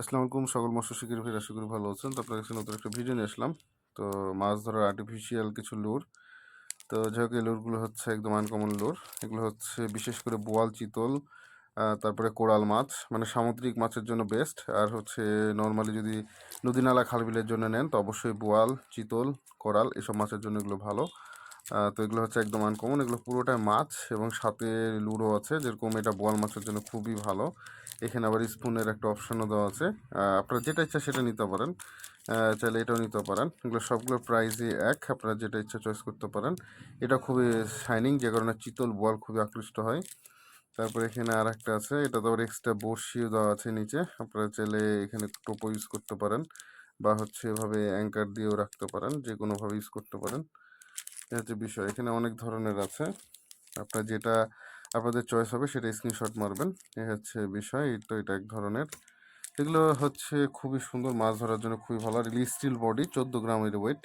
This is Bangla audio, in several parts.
আসসালামু আলাইকুম, সকল মৎস্য শিকারী ভাই আশা করি ভালো আছেন। তো আপনার কাছে নতুন একটা ভিডিও নিয়ে আসলাম। তো মাছ ধরার আর্টিফিশিয়াল কিছু লুর তো যাই হোক, এই লুরগুলো হচ্ছে একদম আনকমন লুর এগুলো হচ্ছে বিশেষ করে বোয়াল, চিতল তারপরে কোরাল মাছ মানে সামুদ্রিক মাছের জন্য বেস্ট আর হচ্ছে নর্মালি যদি নদী নালা খাল বিলের জন্য নেন, তো অবশ্যই বোয়াল, চিতল, কোরাল, এসব মাছের জন্য এগুলো ভালো। তো এগুলো হচ্ছে একদম আনকমন এগুলো পুরোটাই মাছ এবং সাথে লুরো আছে। যেরকম এটা বোয়াল মাছের জন্য খুবই ভালো। এখানে আবার স্পুনের একটা অপশনও দেওয়া আছে। আপনারা যেটা ইচ্ছা সেটা নিতে পারেন। চাইলে এটাও নিতে পারেন। এগুলো সবগুলো প্রাইসই এক। আপনারা যেটা ইচ্ছা চয়েস করতে পারেন। এটা খুবই শাইনিং যে কারণে চিতল বল খুবই আকৃষ্ট হয়। তারপরে এখানে আর একটা আছে। এটা তো আবার এক্সট্রা বড়শিও দেওয়া আছে নিচে। আপনারা চাইলে এখানে টোপো ইউজ করতে পারেন। বা হচ্ছে এভাবে অ্যাঙ্কার দিয়েও রাখতে পারেন। যে কোনোভাবে ইউজ করতে পারেন। এটা হচ্ছে বিষয়। এখানে অনেক ধরনের আছে। আপনার যেটা আপনাদের চয়েস হবে সেটা স্ক্রিনশট মারবেন। এ হচ্ছে বিষয়, এই তো এটা এক ধরনের। এগুলো হচ্ছে খুবই সুন্দর, মাছ ধরার জন্য খুবই ভালো। আর স্টিল বডি চোদ্দ গ্রামের ওয়েট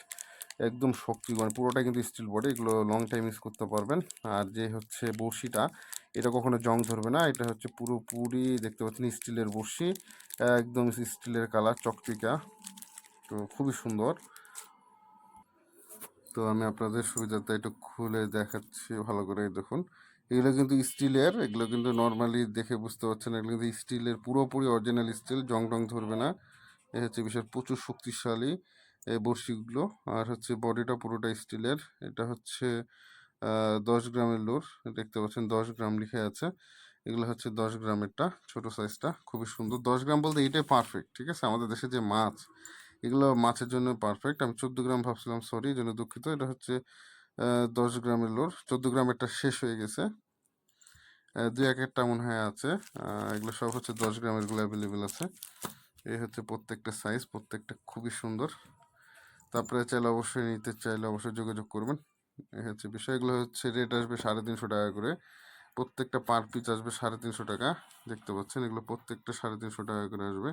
একদম শক্তি মানে পুরোটা কিন্তু স্টিল বডি এগুলো লং টাইম ইউজ করতে পারবেন। আর যে হচ্ছে বড়শিটা, এটা কখনো জং ধরবে না। এটা হচ্ছে পুরোপুরি দেখতে পাচ্ছেন স্টিলের বড়শি, একদম স্টিলের কালার চকচিকা। তো খুবই সুন্দর। তো আমি আপনাদের সুবিধাতে একটু খুলে দেখাচ্ছি, ভালো করে দেখুন। এগুলো কিন্তু স্টিলের, এগুলো কিন্তু নর্মালি দেখে বুঝতে পারছেন, এগুলো কিন্তু স্টিলের পুরোপুরি অরিজিনাল স্টিল জং টং ধরবে না। এ হচ্ছে বিষয় প্রচুর শক্তিশালী এই বড়শিগুলো। আর হচ্ছে বডিটা পুরোটা স্টিলের। এটা হচ্ছে দশ গ্রামের লোর, দেখতে পাচ্ছেন দশ গ্রাম লিখে আছে। এগুলো হচ্ছে দশ গ্রামেরটা, ছোট সাইজটা খুবই সুন্দর। দশ গ্রাম বলতে এটাই পারফেক্ট ঠিক আছে? আমাদের দেশে যে মাছ, এগুলো মাছের জন্য পারফেক্ট আমি চোদ্দ গ্রাম ভাবছিলাম সরি এই জন্য দুঃখিত। এটা হচ্ছে দশ গ্রামের লোর। চোদ্দ গ্রামেরটা শেষ হয়ে গেছে। দুই এক একটা মনে হয় আছে। এগুলো সব হচ্ছে দশ গ্রামেরগুলো অ্যাভেলেবেল আছে। এই হচ্ছে প্রত্যেকটা সাইজ প্রত্যেকটা খুবই সুন্দর। তারপরে চাইলে অবশ্যই নিতে চাইলে অবশ্যই যোগাযোগ করবেন। এই হচ্ছে বিষয়গুলো হচ্ছে রেট আসবে সাড়ে তিনশো টাকা করে। প্রত্যেকটা পার পিস আসবে সাড়ে তিনশো টাকা। দেখতে পাচ্ছেন, এগুলো প্রত্যেকটা সাড়ে তিনশো টাকা করে আসবে।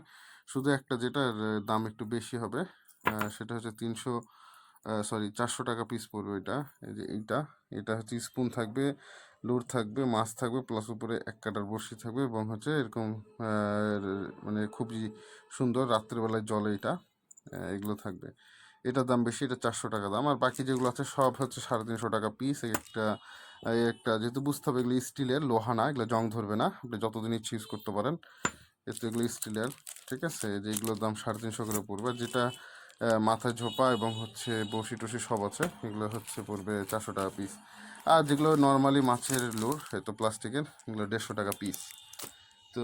শুধু একটা যেটার দাম একটু বেশি হবে সেটা হচ্ছে তিনশো সরি চারশো টাকা পিস পড়বে এটা। এই যে এইটা, এটা হচ্ছে স্পুন থাকবে, লুর থাকবে, মাছ থাকবে প্লাস উপরে এক কাটার বড়শি থাকবে এবং হচ্ছে এরকম মানে খুবই সুন্দর রাত্রেবেলায় জলে এটা এগুলো থাকবে। এটার দাম বেশি, এটা চারশো টাকা দাম। আর বাকি যেগুলো আছে সব হচ্ছে সাড়ে তিনশো টাকা পিস একটা একটা যেহেতু বুঝতে হবে এগুলো স্টিলের, লোহা না, এগুলো জং ধরবে না। আপনি যতদিন ইচ্ছে ইউজ করতে পারেন এগুলো স্টিলের, ঠিক আছে? যেগুলোর দাম সাড়ে তিনশো করে পড়বে। যেটা মাথায় ঝোপা এবং হচ্ছে বসি টসি সব আছে। এগুলো হচ্ছে পড়বে চারশো টাকা পিস আর যেগুলো নর্মালি মাছের লোর তো প্লাস্টিকের এগুলো দেড়শো টাকা পিস তো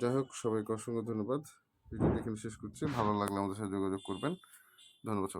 যাই হোক, সবাইকে অসংখ্য ধন্যবাদ। ভিডিওটি এখানে শেষ করছি। ভালো লাগলে আমাদের সাথে যোগাযোগ করবেন। ধন্যবাদ সবাই